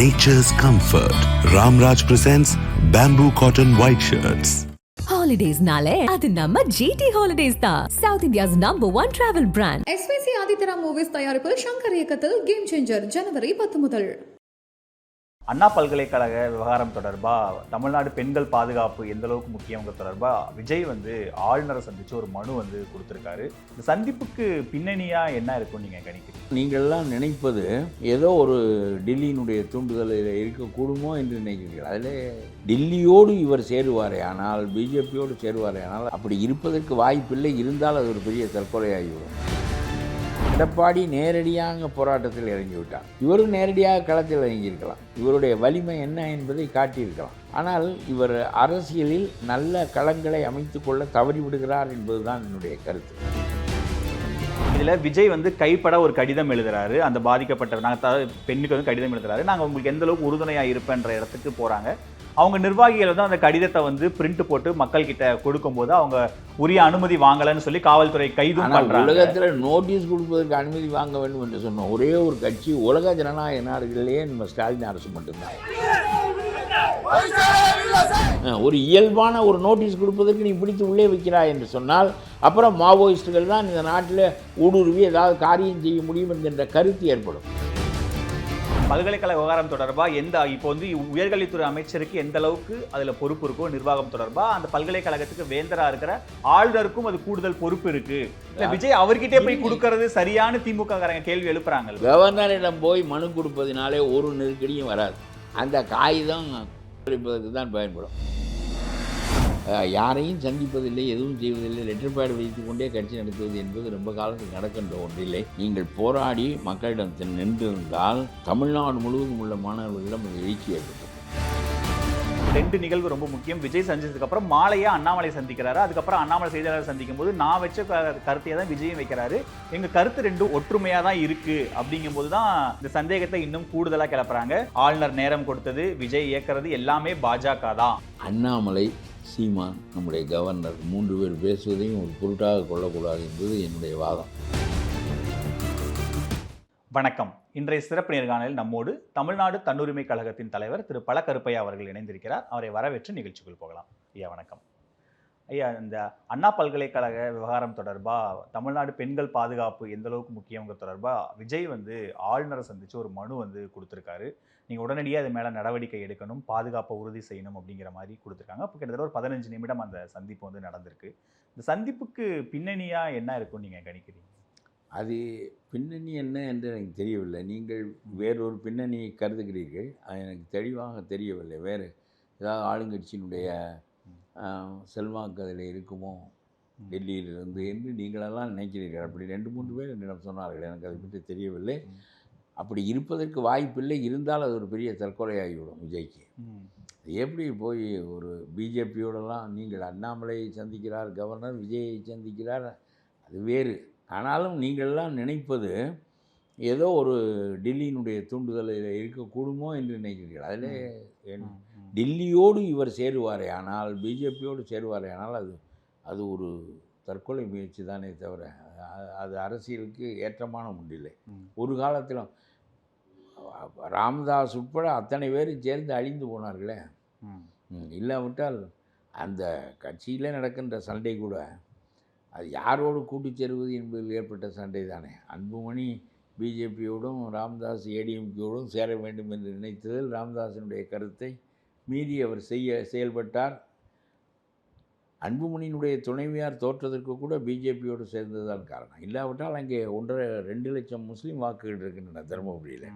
nature's comfort. Ramraj presents bamboo cotton white shirts. ஹாலிடேஸ்னாலே அது நம்ம ஜிடி ஹாலிடேஸ் தான் south India's number one travel brand SVC ஆதித்யரா movies தயாரிப்பில் சங்கர் இயக்கத்தில் கேம் சேஞ்சர் ஜனவரி பத்து முதல் அண்ணா பல்கலைக்கழக விவகாரம் தொடர்பாக தமிழ்நாடு பெண்கள் பாதுகாப்பு எந்த அளவுக்கு தொடர்பாக விஜய் வந்து ஆளுநரை சந்தித்து ஒரு மனு வந்து கொடுத்துருக்காரு. இந்த சந்திப்புக்கு பின்னணியாக என்ன இருக்கும் நீங்கள் கணிக்கிறீங்க? நீங்கள்லாம் நினைப்பது ஏதோ ஒரு டெல்லியினுடைய தூண்டுதலில் இருக்கக்கூடுமோ என்று நினைக்கிறீர்கள். அதில் டெல்லியோடு இவர் சேருவாரே ஆனால் பிஜேபியோடு சேருவாரே ஆனால் அப்படி இருப்பதற்கு வாய்ப்பில்லை. இருந்தால் அது ஒரு பெரிய தற்கொலையாகிவிடும். எடப்பாடி நேரடியாக போராட்டத்தில் இறங்கிவிட்டார். இவரும் நேரடியாக களத்தில் இறங்கியிருக்கலாம். இவருடைய வலிமை என்ன என்பதை காட்டியிருக்கலாம். ஆனால் இவர் அரசியலில் நல்ல களங்களை அமைத்துக் கொள்ள தவறிவிடுகிறார் என்பதுதான் என்னுடைய கருத்து. இதில் விஜய் வந்து கைப்பட ஒரு கடிதம் எழுதுறாரு. அந்த பாதிக்கப்பட்ட நாங்கள் பெண்ணுக்கு வந்து கடிதம் எழுதுறாரு. நாங்கள் உங்களுக்கு எந்த அளவுக்கு உறுதுணையாக இருப்பேன்ற இடத்துக்கு போகிறாங்க அவங்க நிர்வாகிகள் வந்து அந்த கடிதத்தை வந்து பிரிண்ட் போட்டு மக்கள் கிட்ட கொடுக்கும்போது அவங்க உரிய அனுமதி வாங்கலைன்னு சொல்லி காவல்துறை பண்றாங்க. உலகத்தில் நோட்டீஸ் கொடுப்பதற்கு அனுமதி வாங்க வேண்டும் என்று சொன்ன ஒரே ஒரு கட்சி உலக ஜனநாயக நாடுகளிலேயே நம்ம ஸ்டாலின் அரசு மட்டும்தான். ஒரு இயல்பான ஒரு நோட்டீஸ் கொடுப்பதற்கு நீ பிடித்து உள்ளே வைக்கிறாய் என்று சொன்னால் அப்புறம் மாவோயிஸ்டுகள் தான் இந்த நாட்டில் ஊடுருவி ஏதாவது காரியம் செய்ய முடியும் என்கின்ற கருத்து ஏற்படும். பல்கலைக்கழக விவகாரம் தொடர்பா எந்த இப்போ வந்து உயர்கல்வித்துறை அமைச்சருக்கு எந்த அளவுக்கு அதுல பொறுப்பு இருக்கோ நிர்வாகம் தொடர்பா அந்த பல்கலைக்கழகத்துக்கு வேந்தரா இருக்கிற ஆளுநருக்கும் அது கூடுதல் பொறுப்பு இருக்கு. இல்ல விஜய் அவர்கிட்டே போய் கொடுக்கறது சரியான திமுக காரங்க கேள்வி எழுப்புறாங்க கவர்னரிடம் போய் மனு கொடுப்பதினாலே ஒரு நெருக்கடியும் வராது. அந்த காகிதம் தான் பயன்படும். யாரையும் சந்திப்பதில்லை எதுவும் செய்வதில்லை. லெட்டர் பேட் வைத்துக் கொண்டே கட்சி நடத்துவது என்பது ரொம்ப காலத்துக்கு நடக்கின்ற ஒன்றில்லை. நீங்கள் போராடி மக்களிடம் நின்றிருந்தால் தமிழ்நாடு முழுவதும் உள்ள மாணவர்களிடம் எழுச்சி ஏற்படும் ரெண்டு நிகழ்வு ரொம்ப முக்கியம். விஜய் சந்திச்சதுக்கு அப்புறம் மாலையா அண்ணாமலை சந்திக்கிறாரு. அதுக்கப்புறம் அண்ணாமலை செய்தியாளர் சந்திக்கும் போது நான் வச்ச கருத்தையே தான் விஜயும் வைக்கிறாரு. எங்க கருத்து ரெண்டும் ஒற்றுமையா தான் இருக்கு அப்படிங்கும் போது தான் இந்த சந்தேகத்தை இன்னும் கூடுதலா கிளப்புறாங்க. ஆளுநர் நேரம் கொடுத்தது விஜய் இயக்குறது எல்லாமே பாஜக தான். அண்ணாமலை சீமான் நம்முடைய கவர்னர். மூன்று பேர் பேசுவதையும் ஒரு பொருட்டாக கொள்ளக்கூடாது என்பது என்னுடைய வாதம். வணக்கம். இன்றைய சிறப்பு நேர்காணலில் நம்மோடு தமிழ்நாடு தன்னுரிமை கழகத்தின் தலைவர் திரு. பல அவர்கள் இணைந்திருக்கிறார். அவரை வரவேற்று நிகழ்ச்சிக்குள் போகலாம். ஐயா வணக்கம். ஐயா இந்த அண்ணா பல்கலைக்கழக விவகாரம் தொடர்பாக தமிழ்நாடு பெண்கள் பாதுகாப்பு எந்த அளவுக்கு முக்கியங்கிற தொடர்பாக விஜய் வந்து ஆளுநரை சந்தித்து ஒரு மனு வந்து கொடுத்துருக்காரு. நீங்கள் உடனடியாக அது மேலே நடவடிக்கை எடுக்கணும் பாதுகாப்பை உறுதி செய்யணும் அப்படிங்கிற மாதிரி கொடுத்துருக்காங்க. அப்போ கிட்டத்தட்ட ஒரு பதினஞ்சு நிமிடம் அந்த சந்திப்பு வந்து நடந்திருக்கு. இந்த சந்திப்புக்கு பின்னணியாக என்ன இருக்கும் நீங்கள் கணிக்கிறீங்க? அது பின்னணி என்ன என்று எனக்கு தெரியவில்லை. நீங்கள் வேறொரு பின்னணியை கருதுகிறீர்கள். அது எனக்கு தெளிவாக தெரியவில்லை. வேறு ஏதாவது ஆளுங்கட்சியினுடைய செல்வாக்கு அதில் இருக்குமோ? டெல்லியிலிருந்து என்று நீங்களெல்லாம் நினைக்கிறீர்கள். அப்படி ரெண்டு மூன்று பேர் என்னிடம் சொன்னார்கள். எனக்கு அதை பற்றி தெரியவில்லை. அப்படி இருப்பதற்கு வாய்ப்பில்லை. இருந்தால் அது ஒரு பெரிய தற்கொலையாகிவிடும் விஜய்க்கு. எப்படி போய் ஒரு பிஜேபியோடலாம் நீங்கள் அண்ணாமலை சந்திக்கிறார் கவர்னர் விஜயை சந்திக்கிறார் அது வேறு. ஆனாலும் நீங்கள்லாம் நினைப்பது ஏதோ ஒரு டெல்லியினுடைய தூண்டுதலில் இருக்கக்கூடுமோ என்று நினைக்கிறீர்கள். அதில். டெல்லியோடு இவர் சேருவாரே ஆனால் பிஜேபியோடு சேருவாரே ஆனால் அது அது ஒரு தற்கொலை முயற்சி தானே தவிர அது- அரசியலுக்கு ஏற்றமான ஒன்றில்லை. ம். ஒரு காலத்திலும் ராமதாஸ் உட்பட அத்தனை பேரும் சேர்ந்து அழிந்து போனார்களே. இல்லாவிட்டால் அந்த கட்சியிலே நடக்கின்ற சண்டை கூட அது யாரோடு கூட்டு சேருவது என்பதில் ஏற்பட்ட சண்டை தானே. அன்புமணி பிஜேபியோடும் ராமதாஸ் ஏடிஎம்கேயோடும் சேர வேண்டும் என்று நினைத்ததில் ராமதாஸினுடைய கருத்தை மீறி அவர் செய்ய செயல்பட்டார். அன்புமணியினுடைய துணைவியார் தோற்றதற்கு கூட பிஜேபியோடு சேர்ந்ததுதான் காரணம். இல்லாவிட்டால் அங்கே ஒன்றரை ரெண்டு லட்சம் முஸ்லீம் வாக்குகள் இருக்கின்றன தருமபுரியில்.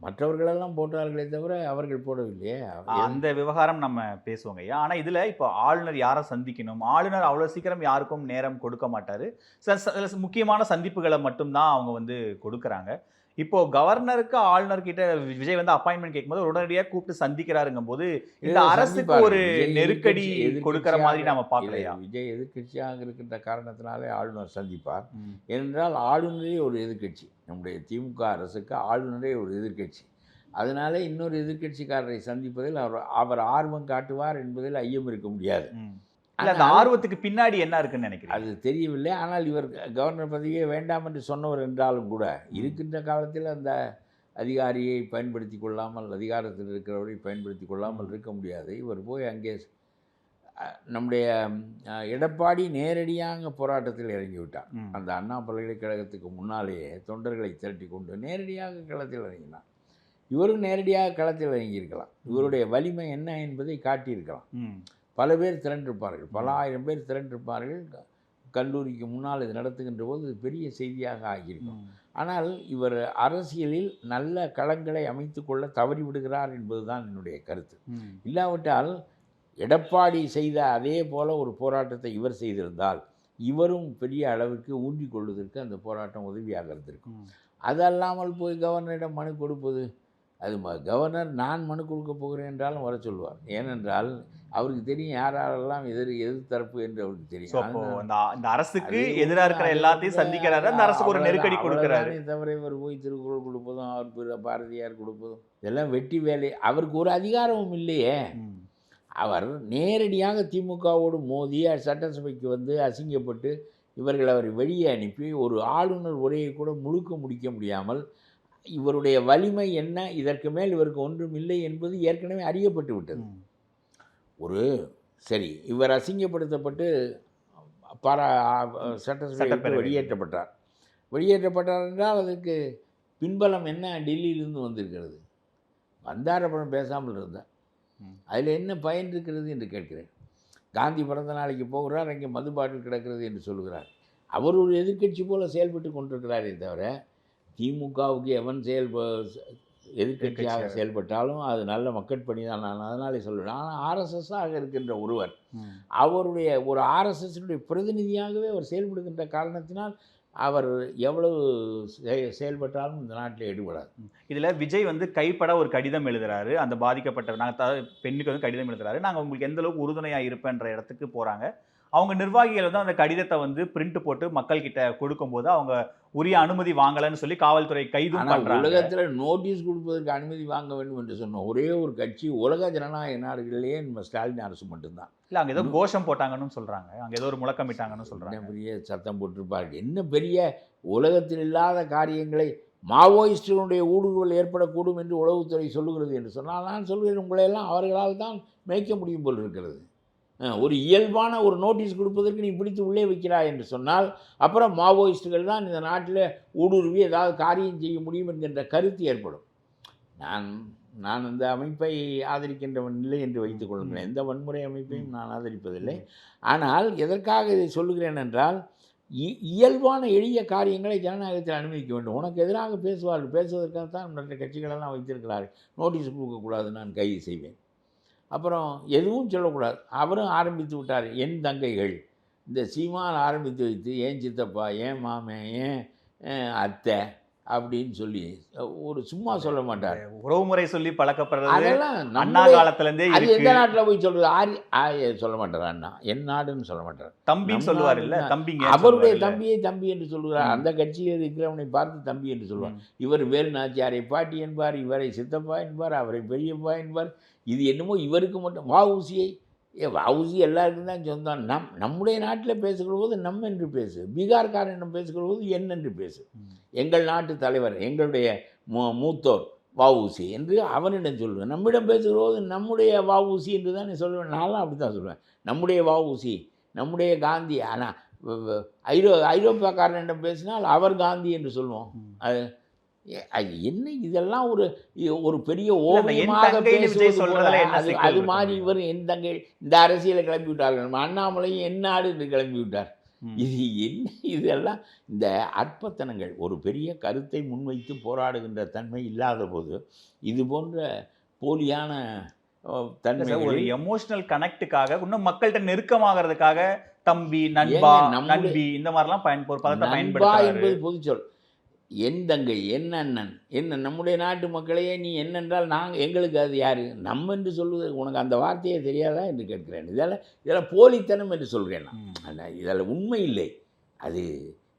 மற்றவர்களெல்லாம் போட்டார்களே தவிர அவர்கள் போடவில்லையே. அந்த விவகாரம் நம்ம பேசுவோங்க. ஐயா ஆனா இதுல இப்போ ஆளுநர் யாரை சந்திக்கணும்? ஆளுநர் அவ்வளவு சீக்கிரம் யாருக்கும் நேரம் கொடுக்க மாட்டாரு. சில சில முக்கியமான சந்திப்புகளை மட்டும்தான் அவங்க வந்து கொடுக்கறாங்க. இப்போ கவர்னருக்கு ஆளுநர் கிட்ட விஜய் வந்து அப்பாயின்மெண்ட் கேட்கும்போது உடனடியாக கூப்பிட்டு சந்திக்கிறாருங்கும் போது இந்த அரசுக்கு. ஒரு நெருக்கடி கொடுக்கிற மாதிரி நாம பார்க்கலையா விஜய் எதிர்க்கட்சியாக இருக்கின்ற காரணத்தினாலே ஆளுநர் சந்திப்பார். ஏனென்றால் ஆளுநரே ஒரு எதிர்க்கட்சி நம்முடைய திமுக அரசுக்கு ஆளுநரே ஒரு எதிர்க்கட்சி அதனால இன்னொரு எதிர்க்கட்சிக்காரரை சந்திப்பதில் அவர் அவர் ஆர்வம் காட்டுவார் என்பதில் ஐயம் இருக்க முடியாது. இல்ல அந்த ஆர்வத்துக்கு பின்னாடி என்ன இருக்குன்னு நினைக்கிறேன் அது தெரியவில்லை. ஆனால் இவர் கவர்னர் பதவியே வேண்டாம் என்று சொன்னவர் என்றாலும் கூட இருக்கின்ற காலத்தில் அந்த அதிகாரியை பயன்படுத்தி கொள்ளாமல் அதிகாரத்தில் இருக்கிறவரை பயன்படுத்தி கொள்ளாமல் இருக்க முடியாது. இவர் போய் அங்கே நம்முடைய எடப்பாடி நேரடியாக போராட்டத்தில் இறங்கிவிட்டார். அந்த அண்ணா பல்கலைக்கழகத்துக்கு முன்னாலேயே தொண்டர்களை திரட்டி கொண்டு நேரடியாக களத்தில் இறங்கினார். இவரும் நேரடியாக களத்தில் இறங்கியிருக்கலாம். இவருடைய வலிமை என்ன என்பதை காட்டியிருக்கலாம். பல பேர் திரண்டிருப்பார்கள் பல ஆயிரம் பேர் திரண்டிருப்பார்கள் கல்லூரிக்கு முன்னால் இது நடத்துகின்ற போது இது பெரிய செய்தியாக ஆகியிருக்கும். ஆனால் இவர் அரசியலில் நல்ல களங்களை அமைத்து கொள்ள தவறிவிடுகிறார் என்பதுதான் என்னுடைய கருத்து. இல்லாவிட்டால் எடப்பாடி செய்த அதே போல ஒரு போராட்டத்தை இவர் செய்திருந்தால் இவரும் பெரிய அளவுக்கு ஊன்றிக் கொள்வதற்கு அந்த போராட்டம் உதவியாக இருந்திருக்கும். அது அல்லாமல் போய் கவர்னரிடம் மனு கொடுப்பது அது ம- கவர்னர் நான் மனு கொடுக்க போகிறேன் என்றாலும் வர சொல்லுவார். ஏனென்றால் அவருக்கு தெரியும் யாரெல்லாம் எதிர் எதிர்த்தரப்பு என்று அவருக்கு தெரியும். இந்த அரசுக்கு அது எதிரா இருக்கிற எல்லாத்தையும் சந்திக்கிறாரு. அந்த அரசுக்கு ஒரு நெருக்கடி கொடுக்கிறாரு. தவிர இவர் போய் திருக்குறள் கொடுப்பதும் அவர் பாரதியார் கொடுப்பதும் இதெல்லாம் வெட்டி வேலை. அவருக்கு ஒரு அதிகாரமும் இல்லையே. அவர் நேரடியாக திமுகவோடு மோதி சட்டசபைக்கு வந்து அசிங்கப்பட்டு இவர்கள் அவரை வெளியே அனுப்பி ஒரு ஆளுநர் உரையை கூட முழுக்க முடிக்க முடியாமல் இவருடைய வலிமை என்ன? இதற்கு மேல் இவருக்கு ஒன்றும் இல்லை என்பது ஏற்கனவே அறியப்பட்டு விட்டது. ஒரு சரி இவர் அசிங்கப்படுத்தப்பட்டு பாரா சட்டசபை. வெளியேற்றப்பட்டார். வெளியேற்றப்பட்டார் என்றால் அதுக்கு பின்பலம் என்ன டெல்லியிலிருந்து வந்திருக்கிறது? வந்தார் அப்புறம் பேசாமல் இருந்தார். ம். அதில் என்ன பயன் இருக்கிறது என்று கேட்கிறேன். காந்தி பிறந்த நாளைக்கு போகிறார் அங்கே மது பாட்டில் கிடக்கிறது என்று சொல்கிறார். அவர் ஒரு எதிர்க்கட்சி போல செயல்பட்டு கொண்டிருக்கிறாரே தவிர திமுகவுக்கு எவன் செயல் எதிர்க்கட்சியாக. செயல்பட்டாலும் அது நல்ல மக்கட்பணி தான். நான் அதனாலே சொல்லுவேன் ஆனால் ஆர்எஸ்எஸ்ஸாக இருக்கின்ற ஒருவர். அவருடைய ஒரு ஆர்எஸ்எஸ்னுடைய பிரதிநிதியாகவே அவர் செயல்படுகின்ற காரணத்தினால் அவர் எவ்வளவு செய- செயல்பட்டாலும் இந்த நாட்டில் ஈடுபடாது. இதுல விஜய் வந்து கைப்பட ஒரு கடிதம் எழுதுறாரு. அந்த பாதிக்கப்பட்ட நாங்க த- பெண்ணுக்கு வந்து கடிதம் எழுதுறாரு. நாங்க உங்களுக்கு எந்த அளவுக்கு உறுதுணையா இருப்பேன்ற இடத்துக்கு போறாங்க. அவங்க நிர்வாகிகள் வந்து அந்த கடிதத்தை வந்து பிரிண்ட் போட்டு மக்கள் கிட்ட கொடுக்கும்போது அவங்க உரிய அனுமதி வாங்கலைன்னு சொல்லி காவல்துறை பண்றாங்க. உலகத்தில் நோட்டீஸ் கொடுப்பதற்கு அனுமதி வாங்க வேண்டும் என்று சொன்ன ஒரே ஒரு கட்சி உலக ஜனநாயக நாடுகளிலேயே நம்ம ஸ்டாலின் அரசு மட்டும்தான். இல்ல அங்க ஏதோ கோஷம் போட்டாங்கன்னு சொல்றாங்க. அங்க ஏதோ ஒரு முழக்கமிட்டாங்கன்னு என்ன சொல்றாங்க. பெரிய சத்தம் போட்டிருப்பார்கள் என்ன பெரிய உலகத்தில் இல்லாத காரியங்களை மாவோயிஸ்டுகளுடைய ஊடுருவல் ஏற்படக்கூடும் என்று உளவுத்துறை சொல்லுகிறது என்று சொன்னால் நான் சொல்கிறேன் உங்களையெல்லாம் அவர்களால் தான் மேய்க்க முடியும் போல் இருக்கிறது. ஒரு இயல்பான ஒரு நோட்டீஸ் கொடுப்பதற்கு நீ பிடித்து உள்ளே வைக்கிறாய் என்று சொன்னால் அப்புறம் மாவோயிஸ்டுகள் தான் இந்த நாட்டில் ஊடுருவி ஏதாவது காரியம் செய்ய முடியும் என்கின்ற கருத்து ஏற்படும். நான் நான் அந்த அமைப்பை ஆதரிக்கின்றவன் இல்லை என்று வைத்துக் கொள்கிறேன். எந்த வன்முறை அமைப்பையும் நான் ஆதரிப்பதில்லை. ஆனால் எதற்காக இதை சொல்லுகிறேன் என்றால் இ- இயல்பான எளிய காரியங்களை ஜனநாயகத்தில் அனுமதிக்க வேண்டும். உனக்கு எதிராக பேசுவார்கள். பேசுவதற்காகத்தான் மற்ற கட்சிகளெல்லாம் வைத்திருக்கிறார்கள். நோட்டீஸ் கொடுக்கக்கூடாது நான் கைது செய்வேன். அப்புறம் எதுவும் சொல்லக்கூடாது. அவரும் ஆரம்பித்து விட்டார் என் தங்கைகள். இந்த சீமான் ஆரம்பித்து வைத்து ஏன் சித்தப்பா ஏன் மாமன் ஏன் அத்தை? அப்படின்னு சொல்லி ஒரு சும்மா சொல்ல மாட்டார். உறவுமுறை சொல்லி பழக்கப்படுறது அதெல்லாம் அண்ணா நம்முடைய- காலத்துல இருந்தே அது எந்த நாட்டில் போய் சொல்றது? ஆரி ஆ, சொல்ல மாட்டார் அண்ணா. என் நாடுன்னு சொல்ல மாட்டார். தம்பின்னு சொல்லுவார் இல்ல? தம்பிங்க அவருடைய தம்பியை தம்பி என்று சொல்கிறார் ம். அந்த கட்சியில் இருக்கிறவனை பார்த்து தம்பி என்று சொல்வார் இவர் வேறு நாச்சியாரை பாட்டி என்பார் இவரை சித்தப்பா என்பார் அவரை பெரியப்பா என்பார். இது என்னமோ இவருக்கு மட்டும் வஉசியை ஏ வஉசி எல்லாருக்கும் தான் சொந்தம். நம் நம்முடைய நாட்டில் பேசுகிற போது நம் என்று பேசு. பீகார்காரனிடம் பேசுகிற போது என் என்று பேசு. எங்கள் நாட்டு தலைவர் எங்களுடைய மூ மூத்தோர் வஉசி என்று அவனிடம் சொல்லுவேன். நம்மிடம் பேசுகிற போது நம்முடைய வஉசி என்று தான் சொல்லுவேன். நான்லாம் அப்படி தான் சொல்லுவேன். நம்முடைய வஉசி நம்முடைய காந்தி ஆனால் ஐரோ ஐரோப்பாக்காரனிடம் பேசினால் அவர் காந்தி என்று சொல்லுவோம். அது என்ன? இதெல்லாம் ஒரு ஒரு பெரிய ஓவியமாக அது? மாதிரி இவர் என் தங்கை இந்த அரசியலை கிளப்பி விட்டார்கள் நம்ம அண்ணாமலையும் என் நாடு என்று கிளம்பி விட்டார் இது என்ன? இதெல்லாம் இந்த அற்பத்தனங்கள். ஒரு பெரிய கருத்தை முன்வைத்து போராடுகின்ற தன்மை இல்லாத போது இது போன்ற போலியான சார், ஒரு எமோஷனல் கனெக்டுக்காக இன்னும் மக்கள்கிட்ட நெருக்கமாகறதுக்காக தம்பி நண்பா நண்பி இந்த மாதிரிலாம் பயன் ஒரு பதத்தை நண்பா பயன்படுத்துறாரு. என்பது பொதுச்சொல். என் தங்கை என் அண்ணன் என்ன நம்முடைய நாட்டு மக்களையே நீ என்னென்றால் நாங்கள் எங்களுக்கு அது யார்? நம்ம என்று சொல்வது உனக்கு அந்த வார்த்தையே தெரியாதா என்று கேட்கிறேன். இதெல்லாம் இதெல்லாம் போலித்தனம் என்று சொல்கிறேன் நான். இதில் உண்மை இல்லை. அது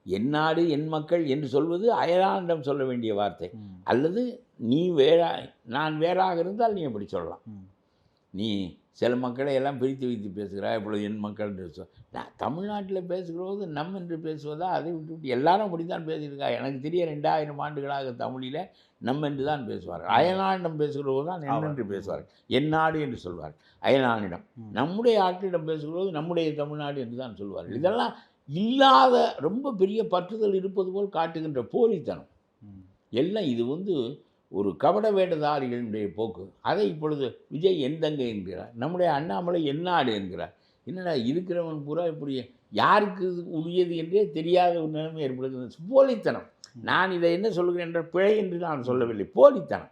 என் நாடு என் மக்கள் என்று சொல்வது அயலானிடம் சொல்ல வேண்டிய வார்த்தை. அல்லது நீ வேறா நான் வேறாக இருந்தால் நீ எப்படி சொல்லலாம். நீ சில மக்களை எல்லாம் பிரித்து வைத்து பேசுகிறாய் இப்பொழுது என் மக்கள் என்று நான் தமிழ்நாட்டில் பேசுகிறபோது நம் என்று பேசுவதா அதை விட்டு விட்டு எல்லாரும் அப்படி தான் பேசியிருக்கா. எனக்கு தெரிய ரெண்டாயிரம் ஆண்டுகளாக தமிழில் நம் என்று தான் பேசுவார்கள். அயல்நாடிடம் பேசுகிற போது தான் என் என்று பேசுவார்கள். என் நாடு என்று சொல்வார் அயல்நாடிடம். நம்முடைய ஆட்களிடம் பேசுகிறபோது நம்முடைய தமிழ்நாடு என்று தான் சொல்வார்கள். இதெல்லாம் இல்லாத ரொம்ப பெரிய பற்றுதல் இருப்பது போல் காட்டுகின்ற போலித்தனம். எல்லாம் இது வந்து ஒரு கபட வேடதாரிகளுடைய போக்கு. அதை இப்பொழுது விஜய் எந்தங்க என்கிறார். நம்முடைய அண்ணாமலை என்னாடு என்கிறார். என்னடா இருக்கிறவன் பூரா இப்படி யாருக்கு உரியது என்றே தெரியாத ஒரு நிலைமை ஏற்படுகிறது. போலித்தனம். நான் இதை என்ன சொல்கிறேன் என்ற பிழை என்று நான் சொல்லவில்லை. போலித்தனம்.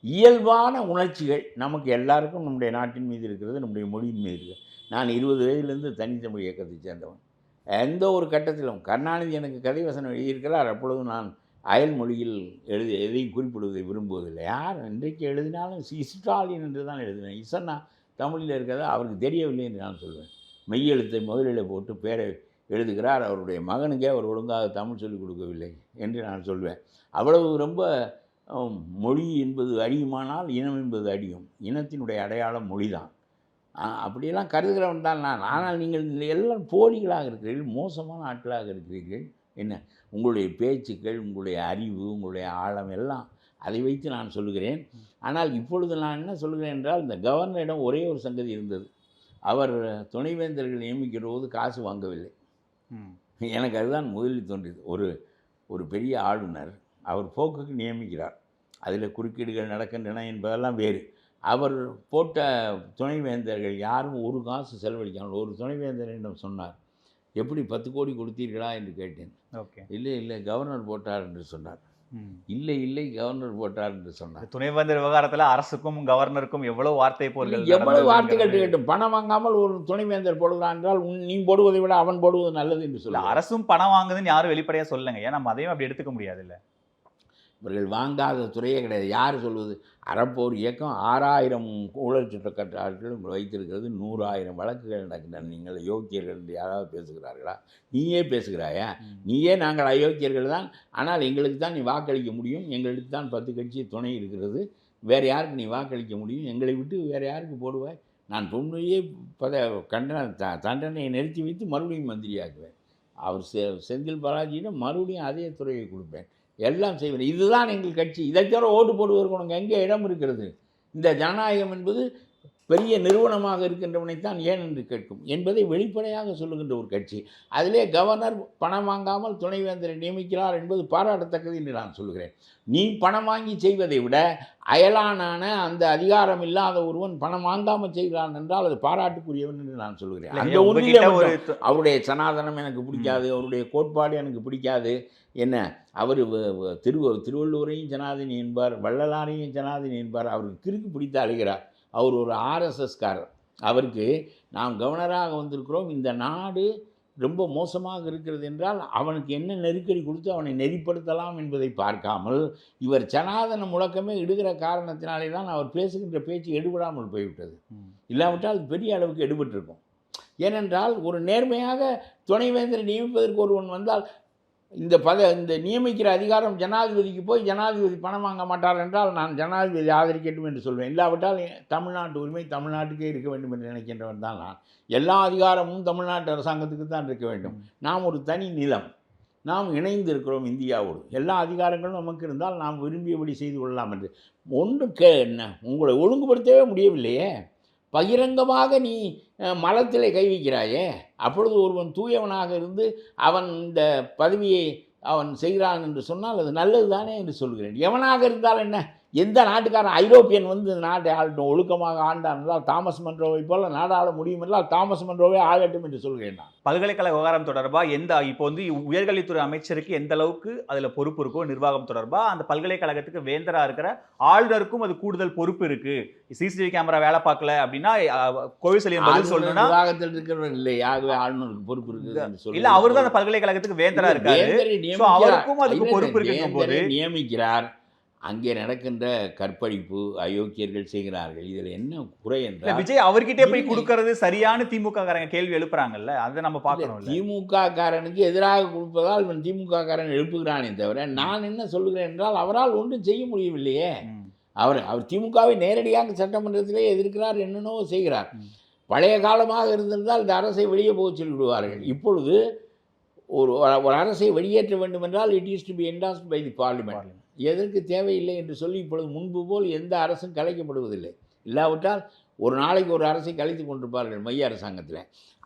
இயல்பான உணர்ச்சிகள் நமக்கு எல்லாருக்கும் நம்முடைய நாட்டின் மீது இருக்கிறது நம்முடைய மொழியின் மீது இருக்கிறது. நான் இருபது வயதிலிருந்து தனித்தமிழ் இயக்கத்தை சேர்ந்தவன். எந்த ஒரு கட்டத்திலும் கருணாநிதி எனக்கு கதை வசனம் எழுதியிருக்கிறார். அப்பொழுது நான் அயல் மொழியில் எழுதி எதையும் குறிப்பிடுவதை விரும்புவதில்லை. யார் இன்றைக்கு எழுதினாலும் சி ஸ்டாலின் என்று தான் எழுதுவேன். இசன்னா தமிழில் இருக்கிறதா அவருக்கு தெரியவில்லை என்று நான் சொல்வேன். மெய்யெழுத்தை முதலில் போட்டு பேரை எழுதுகிறார். அவருடைய மகனுக்கே அவர் ஒழுங்காக தமிழ் சொல்லிக் கொடுக்கவில்லை என்று நான் சொல்வேன். அவ்வளவு ரொம்ப மொழி என்பது அழியுமானால் இனம் என்பது அழியும். இனத்தினுடைய அடையாளம் மொழி தான் அப்படியெல்லாம் கருதுகிறவன் தான் நான். ஆனால் நீங்கள் எல்லாம் போலிகளாக இருக்கிறீர்கள் மோசமான ஆட்களாக இருக்கிறீர்கள். என்ன? உங்களுடைய பேச்சுக்கள் உங்களுடைய அறிவு உங்களுடைய ஆழம் எல்லாம் அதை வைத்து நான் சொல்லுகிறேன். ஆனால் இப்பொழுது நான் என்ன சொல்கிறேன் என்றால் இந்த கவர்னரிடம் ஒரே ஒரு சங்கதி இருந்தது. அவர் துணைவேந்தர்கள் நியமிக்கிற போது காசு வாங்கவில்லை. எனக்கு அதுதான் முதலில் தோன்றியது. ஒரு ஒரு பெரிய ஆளுநர் அவர் போக்குக்கு நியமிக்கிறார். அதில் குறுக்கீடுகள் நடக்கின்றன என்பதெல்லாம் வேறு. அவர் போட்ட துணைவேந்தர்கள் யாரும் ஒரு காசு செலவழிக்காமல் ஒரு துணைவேந்தரிடம் சொன்னார் எப்படி பத்து கோடி கொடுத்தீர்களா? என்று கேட்டேன். இல்லை இல்லை கவர்னர் போட்டார் என்று சொன்னார். இல்லை இல்லை கவர்னர் போட்டார் என்று சொன்னார். துணைவேந்தர் விவகாரத்துல அரசுக்கும் கவர்னருக்கும் எவ்வளவு வார்த்தை போர்கள் எவ்வளவு வார்த்தைகள். கேட்டும் பணம் வாங்காமல் ஒரு துணைவேந்தர் போடுகிறான் என்றால் உன் நீ போடுவதை விட அவன் போடுவது நல்லது என்று இல்ல சொல்ல அரசும் பணம் வாங்குதுன்னு யாரும் வெளிப்படையா சொல்லுங்க ஏன்னா நம்ம அதையும் அப்படி எடுத்துக்க முடியாது இல்ல. இவர்கள் வாங்காத துறையே கிடையாது. யார் சொல்வது? அறப்போர் இயக்கம் ஆறாயிரம் ஊழல் சுற்றக்கட்டார்கள் வைத்திருக்கிறது. நூறாயிரம் வழக்குகள் நடக்கின்றன. நீங்கள் யோக்கியர்கள் என்று யாராவது பேசுகிறார்களா? நீயே பேசுகிறாயா? நீயே நாங்கள் அயோக்கியர்கள் தான். ஆனால் எங்களுக்கு தான் நீ வாக்களிக்க முடியும். எங்களுக்கு தான் பத்து கட்சி துணை இருக்கிறது. வேறு யாருக்கு நீ வாக்களிக்க முடியும்? எங்களை விட்டு வேறு யாருக்கு போடுவாய்? நான் பொண்ணையே பத கண்டன த தண்டனையை நிறுத்தி வைத்து மறுபடியும் மந்திரியாக்குவேன். அவர் செ செந்தில் பாலாஜியிடம் மறுபடியும் அதே துறையை கொடுப்பேன். எல்லாம் செய்வேன். இதுதான் எங்கள் கட்சி. இதை தவிர ஓட்டு போடுவதற்கு எங்கே இடம் இருக்கிறது? இந்த ஜனநாயகம் என்பது பெரிய நிறுவனமாக இருக்கின்றவனைத்தான் ஏன் என்று கேட்கும். என்பதை வெளிப்படையாக சொல்லுகின்ற ஒரு கட்சி. அதிலே கவர்னர் பணம் வாங்காமல் துணைவேந்தரை நியமிக்கிறார் என்பது பாராட்டத்தக்கது என்று நான் சொல்கிறேன் நீ பணம் வாங்கி செய்வதை விட அயலானான அந்த அதிகாரம் இல்லாத ஒருவன் பணம் வாங்காமல் செய்கிறான் என்றால் அது பாராட்டுக்குரியவன் என்று நான் சொல்கிறேன் அந்த ஒரு அவருடைய சனாதனம் எனக்கு பிடிக்காது அவருடைய கோட்பாடு எனக்கு பிடிக்காது. என்ன? அவர் திரு திருவள்ளுவரையும் ஜனாதினி என்பார் வள்ளலாரையும் ஜனாதினி என்பார். அவருக்கு கிறுக்கு பிடித்து அழுகிறார். அவர் ஒரு ஆர்எஸ்எஸ்காரர் அவருக்கு நாம் கவர்னராக வந்திருக்கிறோம். இந்த நாடு ரொம்ப மோசமாக இருக்கிறது என்றால் அவனுக்கு என்ன நெருக்கடி கொடுத்து அவனை நெறிப்படுத்தலாம் என்பதை பார்க்காமல் இவர் சனாதன முழக்கமே இடுகிற காரணத்தினாலே தான் அவர் பேசுகின்ற பேச்சு எடுபடாமல் போய்விட்டது. இல்லாவிட்டால் அது பெரிய அளவுக்கு எடுபட்டிருக்கும். ஏனென்றால் ஒரு நேர்மையாக துணைவேந்தரை நியமிப்பதற்கு ஒருவன் வந்தால் இந்த பத இந்த நியமிக்கிற அதிகாரம் ஜனாதிபதிக்கு போய் ஜனாதிபதி பணம் வாங்க மாட்டார் என்றால் நான் ஜனாதிபதி ஆதரிக்கட்டும் என்று சொல்வேன். இல்லாவிட்டால் தமிழ்நாட்டு உரிமை தமிழ்நாட்டுக்கே இருக்க வேண்டும் என்று நினைக்கின்றவன் தான் நான். எல்லா அதிகாரமும் தமிழ்நாட்டு அரசாங்கத்துக்கு தான் இருக்க வேண்டும். நாம் ஒரு தனி நிலம். நாம் இணைந்து இருக்கிறோம் இந்தியாவோடு. எல்லா அதிகாரங்களும் நமக்கு இருந்தால் நாம் விரும்பியபடி செய்து கொள்ளலாம் என்று. ஒன்றும் கே என்ன உங்களை ஒழுங்குபடுத்தவே முடியவில்லையே. பகிரங்கமாக நீ மலத்தில் கை வைக்கிறாயே? அப்பொழுது ஒருவன் தூயவனாக இருந்து அவன் இந்த பதவியை அவன் செய்கிறான் என்று சொன்னால் அது நல்லது தானே என்று சொல்கிறேன். எவனாக இருந்தால் என்ன? எந்த நாட்டுக்காரன் ஐரோப்பியன் வந்து நாட்டை ஆளட்டும் ஒழுக்கமாக ஆண்டான் என்றால் தாமஸ் மன்றோவை போல நாடாள முடியும் என்றால் தாமஸ் மன்றோவே ஆளட்டும் என்று சொல்கிறேன் நான். பல்கலைக்கழக விவகாரம் தொடர்பா எந்த இப்போ வந்து உயர்கல்வித்துறை அமைச்சருக்கு எந்த அளவுக்கு அதுல பொறுப்பு இருக்கோ நிர்வாகம் தொடர்பா அந்த பல்கலைக்கழகத்துக்கு வேந்தரா இருக்கிற ஆளுநருக்கும் அது கூடுதல் பொறுப்பு இருக்கு. சிசிடிவி கேமரா வேலை பார்க்கல அப்படின்னா அஹ், கோவிசலியன் பதில் சொல்லணும்னா நிர்வாகத்தில் இருக்கிறவர் இல்லை ஆகவே ஆளுநருக்கு பொறுப்பு சொல்கிறேன். இல்ல அவரு தான் அந்த பல்கலைக்கழகத்துக்கு வேந்தரா இருக்காரு. அவருக்கும் அதுக்கு பொறுப்பு இருக்குங்கும் போது. நியமிக்கிறார். அங்கே நடக்கின்ற கற்பழிப்பு அயோக்கியர்கள் செய்கிறார்கள். இதில் என்ன குறை என்றால் விஜய் அவர்கிட்டே போய். கொடுக்கறது சரியான திமுக காரங்க கேள்வி எழுப்புறாங்கல்ல அதை நம்ம பார்க்கணும் திமுக காரனுக்கு எதிராக கொடுப்பதால் இவன் திமுக காரன் எழுப்புகிறானே தவிர நான் என்ன சொல்லுகிறேன் என்றால் அவரால் ஒன்றும் செய்ய முடியவில்லையே. அவர் அவர் திமுகவை நேரடியாக சட்டமன்றத்திலே எதிர்க்கிறார் என்னென்னவோ செய்கிறார். பழைய காலமாக இருந்திருந்தால் இந்த அரசை வெளியே போக சொல்லி விடுவார்கள் இப்பொழுது ஒரு ஒரு அரசை வெளியேற்ற வேண்டும் என்றால் it is to be endorsed by the parliament எதற்கு தேவையில்லை என்று சொல்லி இப்பொழுது முன்பு போல் எந்த அரசும் கலைக்கப்படுவதில்லை. இல்லாவிட்டால் ஒரு நாளைக்கு ஒரு அரசை கலைத்து கொண்டிருப்பார்கள் மைய அரசாங்கத்தில்.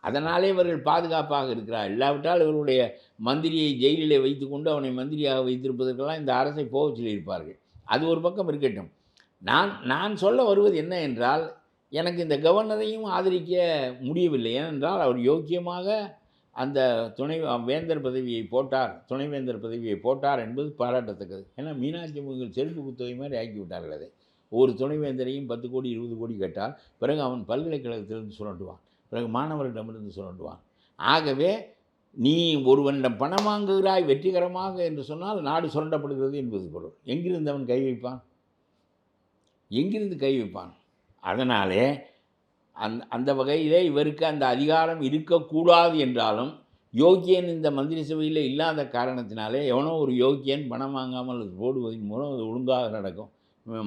அதனாலே இவர்கள் பாதுகாப்பாக இருக்கிறார். இல்லாவிட்டால் இவருடைய மந்திரியை ஜெயிலிலே வைத்துக்கொண்டு அவனை மந்திரியாக வைத்திருப்பதற்கெல்லாம் இந்த அரசை போக சொல்லியிருப்பார்கள். அது ஒரு பக்கம் இருக்கட்டும். நான் நான் சொல்ல வருவது என்ன என்றால் எனக்கு இந்த கவர்னரையும் ஆதரிக்க முடியவில்லை. ஏனென்றால் அவர் யோக்கியமாக அந்த துணை வேந்தர் பதவியை போட்டார். துணைவேந்தர் பதவியை போட்டார் என்பது பாராட்டத்தக்கது. ஏன்னா மீனாட்சி அம்மன் செருப்பு குத்தகை மாதிரி ஆக்கி விட்டார்கள் அதை. ஒரு துணைவேந்தரையும் பத்து கோடி இருபது கோடி கேட்டால் பிறகு அவன் பல்கலைக்கழகத்திலிருந்து சுரண்டுவான். பிறகு மாணவர்களிடமிருந்து சுரண்டுவான். ஆகவே நீ ஒருவனிடம் பணம் வாங்குகிறாய் வெற்றிகரமாக என்று சொன்னால் நாடு சுரண்டப்படுகிறது என்பது பொருள். எங்கிருந்து அவன் கை வைப்பான்? எங்கிருந்து கை வைப்பான்? அதனாலே அந் அந்த வகையிலே இவருக்கு அந்த அதிகாரம் இருக்கக்கூடாது என்றாலும் யோக்கியன் இந்த மந்திரி சபையில் இல்லாத காரணத்தினாலே எவனோ ஒரு யோக்கியன் பணம் வாங்காமல் அது போடுவதன் மூலம் அது ஒழுங்காக நடக்கும்.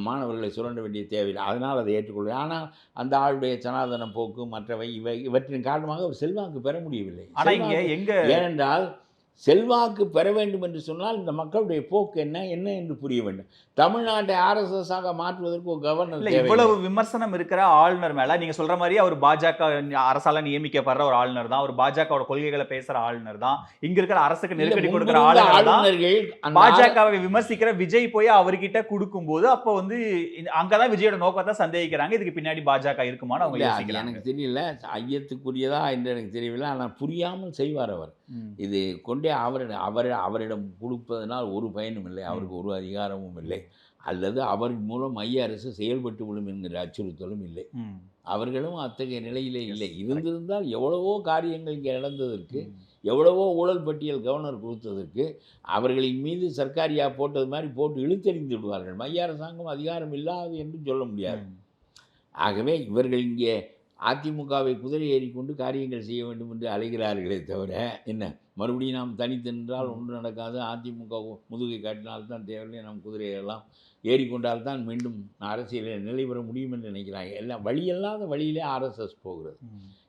மாணவர்களை சுரண்ட வேண்டிய தேவையில்லை. அதனால் அதை ஏற்றுக்கொள்வேன் ஆனால் அந்த ஆளுடைய சனாதன போக்கு மற்றவை இவை இவற்றின் காரணமாக அவர் செல்வாக்கு பெற முடியவில்லை. ஆனா இங்க எங்க ஏனென்றால் செல்வாக்கு பெற வேண்டும் என்று சொன்னால் இந்த மக்களுடைய போக்கு என்ன என்ன என்று புரிய வேண்டும். தமிழ்நாட்டை ஆர்எஸ்எஸ் ஆக மாற்றுவதற்கு ஒரு கவர்னர் இவ்வளவு விமர்சனம் இருக்கிற ஆளுநர் மேல நீங்க சொல்ற மாதிரி அவர் பாஜக அரசால நியமிக்கப்படுற ஒரு ஆளுநர் தான் அவர் பாஜகவோட கொள்கைகளை பேசுற ஆளுநர் தான் இங்க இருக்கிற அரசுக்கு நெருக்கடி கொடுக்கிற ஆளுநர்கள் பாஜகவை விமர்சிக்கிற விஜய் போய் அவர்கிட்ட கொடுக்கும்போது அப்போ வந்து அங்கதான் விஜயோட நோக்கத்தை சந்தேகிக்கிறாங்க இதுக்கு பின்னாடி பாஜக இருக்குமான்னு அவங்க எனக்கு தெரியல ஐயத்துக்குரியதா என்று எனக்கு தெரியவில்லை ஆனால் புரியாமல் செய்வார் அவர். இது கொண்டே அவரிடம் அவர் அவரிடம் கொடுப்பதனால் ஒரு பயனும் இல்லை. அவருக்கு ஒரு அதிகாரமும் இல்லை. அல்லது அவரின் மூலம் மைய அரசு செயல்பட்டு விடும் என்கிற அச்சுறுத்தலும் இல்லை. அவர்களும் அத்தகைய நிலையிலே இல்லை. இருந்திருந்தால் எவ்வளவோ காரியங்கள் இங்கே நடந்ததற்கு. எவ்வளவோ ஊழல் பட்டியல் கவர்னர் கொடுத்ததற்கு அவர்களின் மீது சர்க்காரியா போட்டது மாதிரி போட்டு இழுத்தெறிந்து விடுவார்கள். மைய அரசாங்கம் அதிகாரம் இல்லாது என்று சொல்ல முடியாது. ஆகவே இவர்கள் இங்கே அதிமுகவை குதிரை ஏறிக்கொண்டு காரியங்கள் செய்ய வேண்டும் என்று அலைகிறார்களே தவிர என்ன? மறுபடியும் நாம் தனித்து நின்றால் ஒன்று நடக்காது. அதிமுக முதுகை காட்டினால்தான் தேவையில்லை நாம் குதிரையெல்லாம் ஏறிக்கொண்டால்தான் மீண்டும் அரசியலில் நிலை பெற முடியும் என்று நினைக்கிறாங்க. எல்லாம் வழியில்லாத வழியிலே ஆர்எஸ்எஸ் போகிறது.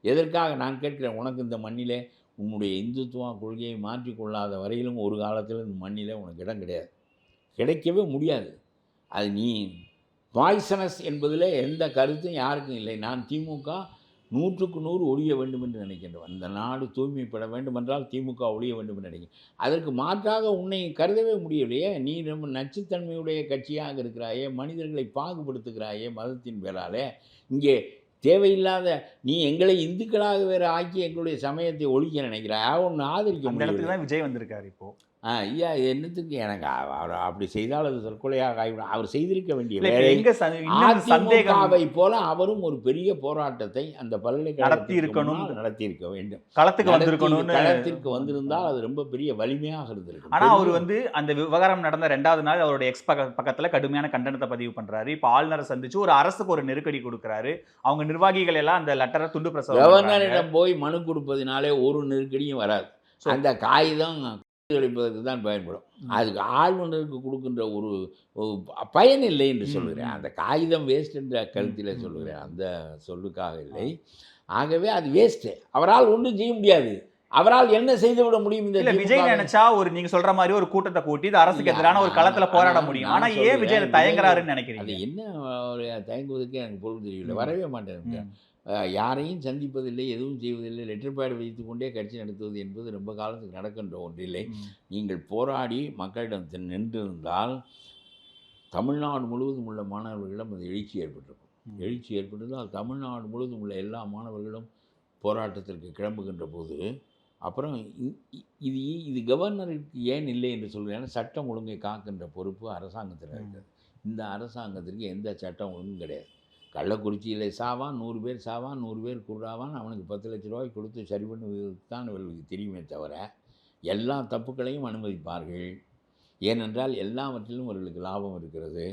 எதற்காக நான் கேட்கிறேன்? உனக்கு இந்த மண்ணிலே உன்னுடைய இந்துத்துவ கொள்கையை மாற்றிக்கொள்ளாத வரையிலும் ஒரு காலத்தில் இந்த மண்ணிலே உனக்கு இடம் கிடையாது. கிடைக்கவே முடியாது. அது நீ பாய்சனஸ் என்பதில் எந்த கருத்தும் யாருக்கும் இல்லை. நான் திமுக நூற்றுக்கு நூறு ஒழிய வேண்டும் என்று நினைக்கின்றவன் இந்த நாடு தூய்மைப்பட வேண்டும் என்றால் திமுக ஒழிய வேண்டும் என்று நினைக்கிறேன். அதற்கு மாற்றாக உன்னை கருதவே முடியலையே நீ ரொம்ப நச்சுத்தன்மையுடைய கட்சியாக இருக்கிறாயே. மனிதர்களை பாகுபடுத்துகிறாயே மதத்தின் பேராலே இங்கே தேவையில்லாத நீ எங்களை இந்துக்களாக வேறு ஆக்கி எங்களுடைய சமயத்தை ஒழிக்க நினைக்கிறாய். ஒன்று ஆதரிக்க அந்த முடியல விஜய் வந்திருக்காரு இப்போ. ஆ ஐயா என்னத்துக்கு எனக்கு அவ- அவர் அப்படி செய்தால் அது தற்கொலையாக ஆகிவிடும். அவர் செய்திருக்க வேண்டிய இல்ல, இப்ப வேலை எங்க ச- இன்னும் சந்தேகம் அதிமுகவை போல அவரும் ஒரு பெரிய போராட்டத்தை அந்த பல்கலைக்கழகத்திற்கு நடத்தி இருக்கணும். நடத்தி இருக்க வேண்டும். களத்துக்கு நடத்தி வந்திருக்கணும்னு களத்திற்கு வந்திருந்தால் அது ரொம்ப பெரிய வலிமையாக இருந்திருக்கும். ஆனா அவர் வந்து அந்த விவகாரம் நடந்த ரெண்டாவது நாள் அவருடைய எக்ஸ் பக்க பக்கத்துல கடுமையான கண்டனத்தை பதிவு பண்றாரு. இப்ப ஆளுநரை சந்திச்சு ஒரு அரசுக்கு ஒரு நெருக்கடி கொடுக்கறாரு. அவங்க நிர்வாகிகள் எல்லாம் அந்த லெட்டரை துண்டு பிரசவம். கவர்னரிடம் போய் மனு கொடுப்பதினாலே ஒரு நெருக்கடியும் வராது. அந்த காகிதம் அளிப்பதற்கு தான் பயன்படும். அதுக்கு ஆளுநருக்கு கொடுக்கின்ற ஒரு பயன் இல்லை என்று சொல்கிறேன். அந்த காகிதம் வேஸ்ட் என்ற கருத்தில் சொல்கிறேன் அந்த சொல்லுக்காக இல்லை. ஆகவே அது வேஸ்ட்டு அவரால் ஒன்றும் செய்ய முடியாது. அவரால் என்ன செய்து விட முடியும் இந்த இல்ல விஜய்? நினைச்சா ஒரு நீங்க சொல்ற மாதிரி ஒரு கூட்டத்தை கூட்டி இது அரசுக்கு எதிரான ஒரு களத்துல போராட முடியும்? ஆனா ஏன் விஜய் தயங்குறாருன்னு அது நினைக்கிறீங்க என்ன ஒரு தயங்குவதற்கு எனக்கு பொருள் தெரியவில்லை. ம். வரவே மாட்டேன் யாரையும் சந்திப்பதில்லை எதுவும் செய்வதில்லை. லெட்டர் பேட் வைத்து கொண்டே கட்சி நடத்துவது என்பது ரொம்ப காலத்துக்கு நடக்கின்ற ஒன்றில்லை. நீங்கள் போராடி மக்களிடம் நின்றிருந்தால் தமிழ்நாடு முழுவதும் உள்ள மாணவர்களிடம் அது எழுச்சி ஏற்பட்டிருக்கும். எழுச்சி ஏற்பட்டிருந்தால் தமிழ்நாடு முழுவதும் உள்ள எல்லா மாணவர்களும் போராட்டத்திற்கு கிளம்புகின்ற போது அப்புறம் இது இது கவர்னருக்கு ஏன் இல்லை என்று சொல்கிறேன் சட்டம் ஒழுங்கை காக்கின்ற பொறுப்பு அரசாங்கத்தில் இருக்குது. இந்த அரசாங்கத்திற்கு எந்த சட்டம் ஒழுங்கும் கிடையாது. கள்ளக்குறிச்சியில் சாவான் நூறு பேர் சாவான் நூறு பேர் குர்றாவான் அவனுக்கு பத்து லட்ச ரூபாய் கொடுத்து சரி பண்ணுவதற்கு தான் இவர்களுக்கு தெரியுமே தவிர எல்லா தப்புக்களையும் அனுமதிப்பார்கள். ஏனென்றால் எல்லாவற்றிலும் இவர்களுக்கு லாபம் இருக்கிறது.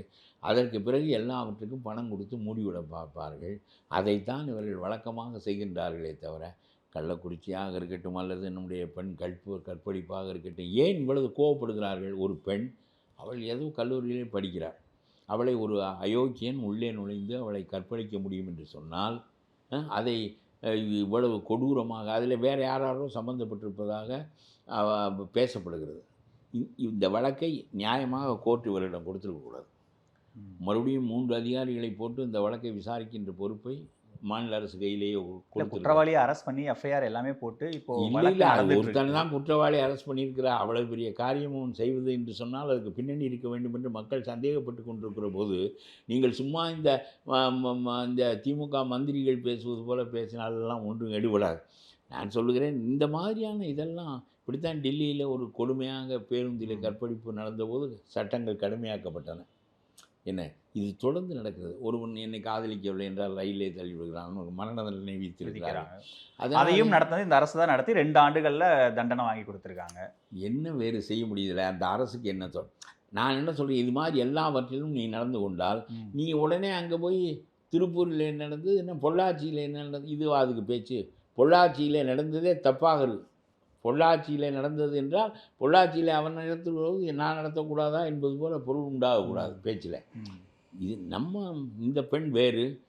அதற்கு பிறகு எல்லாவற்றுக்கும் பணம் கொடுத்து மூடிவிட பார்ப்பார்கள். அதைத்தான் இவர்கள் வழக்கமாக செய்கின்றார்களே தவிர கள்ளக்குறிச்சியாக இருக்கட்டும் அல்லது நம்முடைய பெண் கற்பு கற்பழிப்பாக இருக்கட்டும் ஏன் இவ்வளவு கோவப்படுகிறார்கள்? ஒரு பெண் அவள் ஏதோ கல்லூரியிலே படிக்கிறாள். அவளை ஒரு அயோக்கியன் உள்ளே நுழைந்து அவளை கற்பழிக்க முடியும் என்று சொன்னால் அதை இவ்வளவு கொடூரமாக அதில் வேறு யாராரோ சம்பந்தப்பட்டிருப்பதாக அவ- பேசப்படுகிறது இந்த வழக்கை நியாயமாக கோர்ட் இவரிடம் கொடுத்துருக்கக்கூடாது. மறுபடியும் மூன்று அதிகாரிகளை போட்டு இந்த வழக்கை விசாரிக்கின்ற பொறுப்பை மாநில அரசு கையிலேயே குற்றவாளியை அரெஸ்ட் பண்ணி எஃப்ஐஆர் எல்லாமே போட்டு இப்போ இல்லை ஒருத்தன். தான் குற்றவாளி அரெஸ்ட் பண்ணியிருக்கிறா அவ்வளவு பெரிய காரியமும் செய்வது என்று சொன்னால் அதுக்கு பின்னணி இருக்க வேண்டும் என்று மக்கள் சந்தேகப்பட்டு கொண்டிருக்கிற போது நீங்கள் சும்மா இந்த இந்த திமுக மந்திரிகள் பேசுவது போல பேசினாலெல்லாம் ஒன்றும் எடுபடாது. நான் சொல்லுகிறேன் இந்த மாதிரியான இதெல்லாம் இப்படித்தான் டெல்லியில் ஒரு கொடுமையாக பேருந்தில் கற்பழிப்பு நடந்தபோது சட்டங்கள் கடுமையாக்கப்பட்டன. என்ன? இது தொடர்ந்து நடக்கிறது. ஒருவன் என்னை காதலிக்கவில்லை என்றால் ரயிலே தள்ளி விடுகிறான். ஒரு மரண தண்டனை விதித்திருக்கிறார் விதிக்கிறாங்க. அதையும் நடந்தது இந்த அரசு தான் நடத்தி ரெண்டு ஆண்டுகள்ல தண்டனை வாங்கி கொடுத்துருக்காங்க. என்ன வேறு செய்ய முடியுதுல? அந்த அரசுக்கு என்ன சொல்? நான் என்ன சொல்கிறேன் இது மாதிரி எல்லாவற்றிலும் நீ நடந்து கொண்டால். நீ உடனே அங்கே போய் திருப்பூரில் என்ன நடந்தது? என்ன பொள்ளாச்சியில் என்ன நடந்தது? இது அதுக்கு பேச்சு. பொள்ளாச்சியில் நடந்ததே தப்பாக இருக்கு. பொள்ளாச்சியில் நடந்தது என்றால் பொள்ளாச்சியில் அவன் நடத்துவது நான் நடத்தக்கூடாதா என்பது போல பொருள் உண்டாகக்கூடாது பேச்சில். இது நம்ம இந்த பெண் வேறு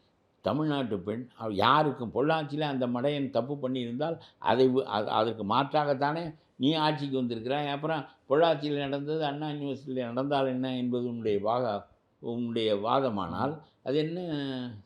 தமிழ்நாட்டு பெண். யாருக்கும் பொள்ளாச்சியில் அந்த மடையன் தப்பு பண்ணியிருந்தால் அது- அதற்கு மாற்றாகத்தானே நீ ஆட்சிக்கு வந்திருக்கிறாய். அப்புறம் பொள்ளாச்சியில் நடந்தது அண்ணா யூனிவர்சிட்டியில் நடந்தால் என்ன என்பது உன்னுடைய வாக உன்னுடைய வாதமானால் அது என்ன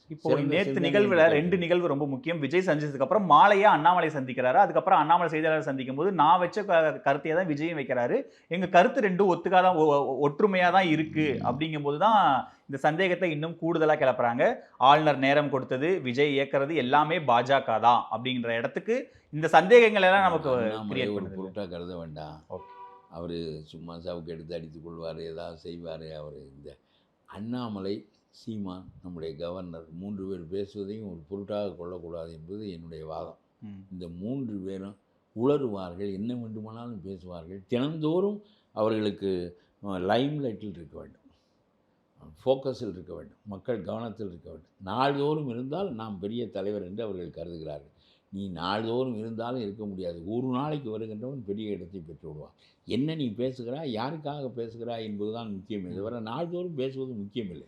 இப்போ சிந்தனை நிகழ்வுல ரெண்டு நிகழ்வு ரொம்ப முக்கியம். விஜய் சந்திச்சதுக்கு அப்புறம் மாலையா அண்ணாமலை சந்திக்கிறாரு. அதுக்கப்புறம் அண்ணாமலை செய்தியாளர் சந்திக்கும் போது நான் வச்ச க- கருத்தையே தான் விஜயும் வைக்கிறாரு. எங்க கருத்து ரெண்டும் ஒத்துக்காதான் ஒ- ஒ- ஒற்றுமையா தான் இருக்கு அப்படிங்கும்போது தான் இந்த சந்தேகத்தை இன்னும் கூடுதலா கிளப்புறாங்க. ஆளுநர் நேரம் கொடுத்தது விஜய் இயக்குறது எல்லாமே பாஜக தான் அப்படிங்கிற இடத்துக்கு இந்த சந்தேகங்கள் எல்லாம் நமக்கு ஒரு பொருட்டாக கருத வேண்டாம். அவர் சும்மா சவுக்கு எடுத்து அடித்துக் கொள்வார் ஏதாவது செய்வார் அவர். இந்த அண்ணாமலை சீமான் நம்முடைய கவர்னர் மூன்று பேர் பேசுவதையும் ஒரு பொருட்டாக கொள்ளக்கூடாது என்பது என்னுடைய வாதம். இந்த மூன்று பேரும் உளறுவார்கள் என்ன வேண்டுமானாலும் பேசுவார்கள். தினந்தோறும் அவர்களுக்கு லைம் லைட்டில் இருக்க வேண்டும். ஃபோக்கஸில் இருக்க வேண்டும். மக்கள் கவனத்தில் இருக்க வேண்டும். நாள்தோறும் இருந்தால் நாம் பெரிய தலைவர் என்று அவர்கள் கருதுகிறார்கள். நீ நாள்தோறும் இருந்தாலும் இருக்க முடியாது. ஒரு நாளைக்கு வருகின்றவன் பெரிய இடத்தை பெற்று விடுவான். என்ன நீ பேசுகிறாய் யாருக்காக பேசுகிறாய் என்பதுதான் முக்கியமே. தவிர நாள்தோறும் பேசுவது முக்கியமில்லை.